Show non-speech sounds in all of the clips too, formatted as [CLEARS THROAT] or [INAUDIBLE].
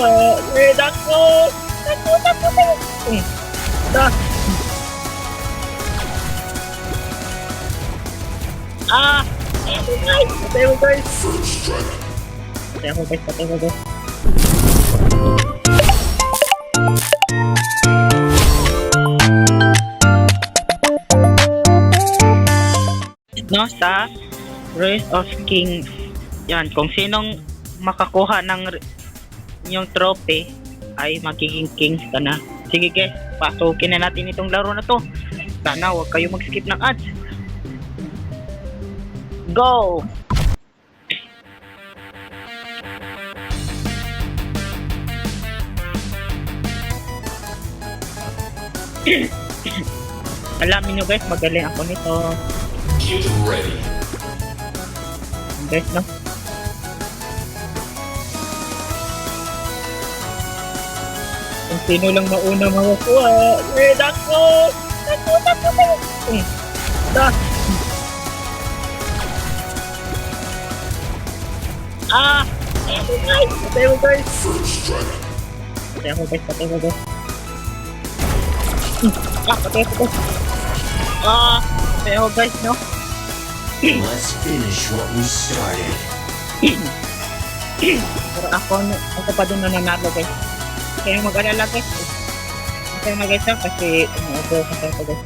Eh, dako! Dako, dako, dako! Eh. Ah! Patay mo, guys! Patay mo, guys! Patay mo! No, sa Race of Kings. Yan, kung sinong makakuha ng yung trophy ay magiging kings ka na. Sige guys, pasukin na natin itong laro na to. Sana huwag kayo mag-skip ng ads. Go! [CLEARS THROAT] Alamin nyo guys, magaling ako nito. Get ready. Guys, no? Sino lang mauna makakuha. Eh, dako! Dako, dako, dako! Eh, da. Ah! Patay mo, guys! Patay mo, guys! Patay mo, guys! Patay mo, guys! Hmm. Ah, patay mo, guys! Ah! Patay mo, guys, no? Let's finish what we started. Pero ako, ako pa din nananalo guys. Kaya mag-alala guys. Kaya mag guys ah, kasi umuubo kasi ako guys.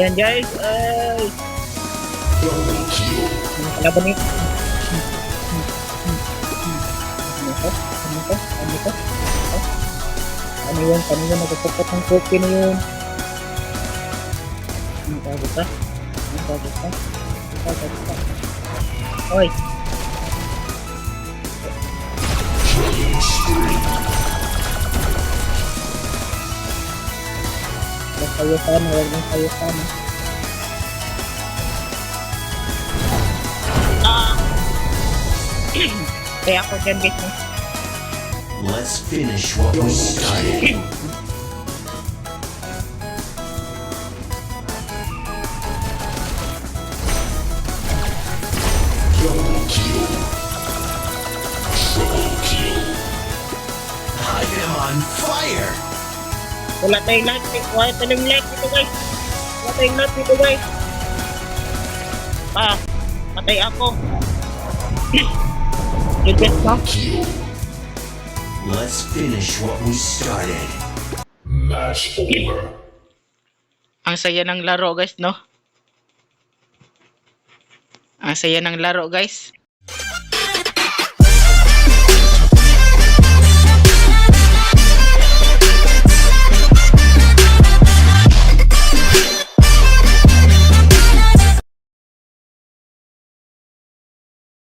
Yan guys, ay! Double kill. Ano kalaban nito? Ano to? Ano to? Ano to? Ano yun? Ano yun? Nagpapot ng cookie na yun. Ano tawag ito? Ano tawag ito? Ano tawag ito? Hoy! Huwag kayo sana, huwag lang kayo sana. Ah! Kaya ako dyan guys. Let's finish what we started. [LAUGHS] on fire. Wala tayong light. Wala tayong light dito guys. Wala tayong light dito guys. Ah, patay ako. [CLEARS THROAT] No? Kill. Let's finish what we started. Match over. Ang saya ng laro guys, no? Ang saya ng laro guys.